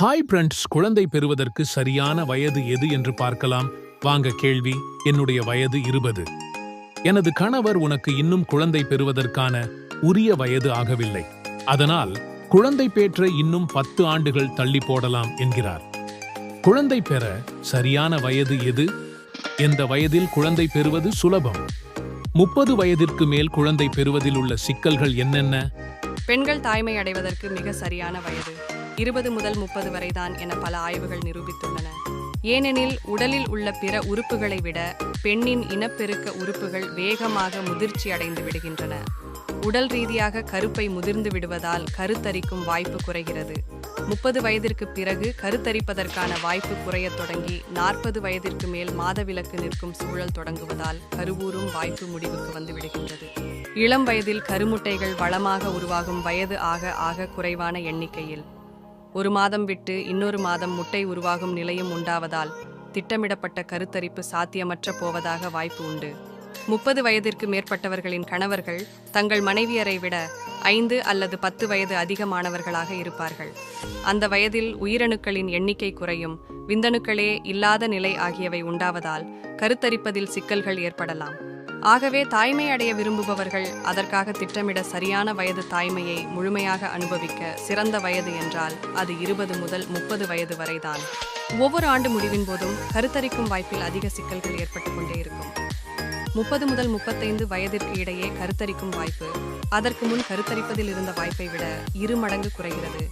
Hi குழந்தை பெறுவதற்கு சரியான வயது எது என்று பார்க்கலாம். வாங்க கேள்வி என்னுடைய வயது இருபது. எனது கணவர் உனக்கு இன்னும் குழந்தை பெறுவதற்கான உரிய வயது ஆகவில்லை. அதனால் குழந்தை பேற்ற இன்னும் பத்து ஆண்டுகள் தள்ளி போடலாம் என்கிறார். குழந்தை பெற சரியான வயது எது? எந்த வயதில் குழந்தை பெறுவது சுலபம்? முப்பது வயதிற்கு மேல் குழந்தை பெறுவதில் உள்ள சிக்கல்கள் என்னென்ன? பெண்கள் தாய்மை அடைவதற்கு மிக சரியான வயது. இருபது முதல் முப்பது வரைதான் என பல ஆய்வுகள் நிரூபித்துள்ளன. ஏனெனில் உடலில் உள்ள பிற உறுப்புகளை விட பெண்ணின் இனப்பெருக்க உறுப்புகள் வேகமாக முதிர்ச்சி அடைந்து விடுகின்றன. உடல் ரீதியாக கருப்பை முதிர்ந்து விடுவதால் கருத்தரிக்கும் வாய்ப்பு குறைகிறது. முப்பது வயதிற்கு பிறகு கருத்தரிப்பதற்கான வாய்ப்பு குறையத் தொடங்கி நாற்பது வயதிற்கு மேல் மாதவிலக்கு நிற்கும் சூழல் தொடங்குவதால் கருவூரும் வாய்ப்பு முடிவுக்கு வந்து விடுகின்றது இளம் வயதில் கருமுட்டைகள் வளமாக உருவாகும் வயது ஆக ஆக குறைவான எண்ணிக்கையில். ஒரு மாதம் விட்டு இன்னொரு மாதம் முட்டை உருவாகும் நிலையும் உண்டாவதால் திட்டமிடப்பட்ட கருத்தரிப்பு சாத்தியமற்ற போவதாக வாய்ப்பு உண்டு. முப்பது வயதிற்கு மேற்பட்டவர்களின் கணவர்கள் தங்கள் மனைவியரை விட ஐந்து அல்லது பத்து வயது அதிகமானவர்களாக இருப்பார்கள். அந்த வயதில் உயிரணுக்களின் எண்ணிக்கை குறையும் விந்தணுக்களே இல்லாத நிலை ஆகியவை உண்டாவதால் கருத்தரிப்பதில் சிக்கல்கள் ஏற்படலாம். ஆகவே தாய்மை அடைய விரும்புபவர்கள் அதற்காக திட்டமிட சரியான வயது தாய்மையை முழுமையாக அனுபவிக்க சிறந்த வயது என்றால் அது இருபது முதல் முப்பது வயது வரைதான். ஒவ்வொரு ஆண்டு முடிவின் போதும் கருத்தரிக்கும் வாய்ப்பில் அதிக சிக்கல்கள் ஏற்பட்டு கொண்டே இருக்கும். முப்பது முதல் முப்பத்தைந்து வயதிற்கு இடையே கருத்தரிக்கும் வாய்ப்பு. அதற்கு முன் கருத்தரிப்பதில் இருந்த வாய்ப்பை விட இரு மடங்கு குறைகிறது.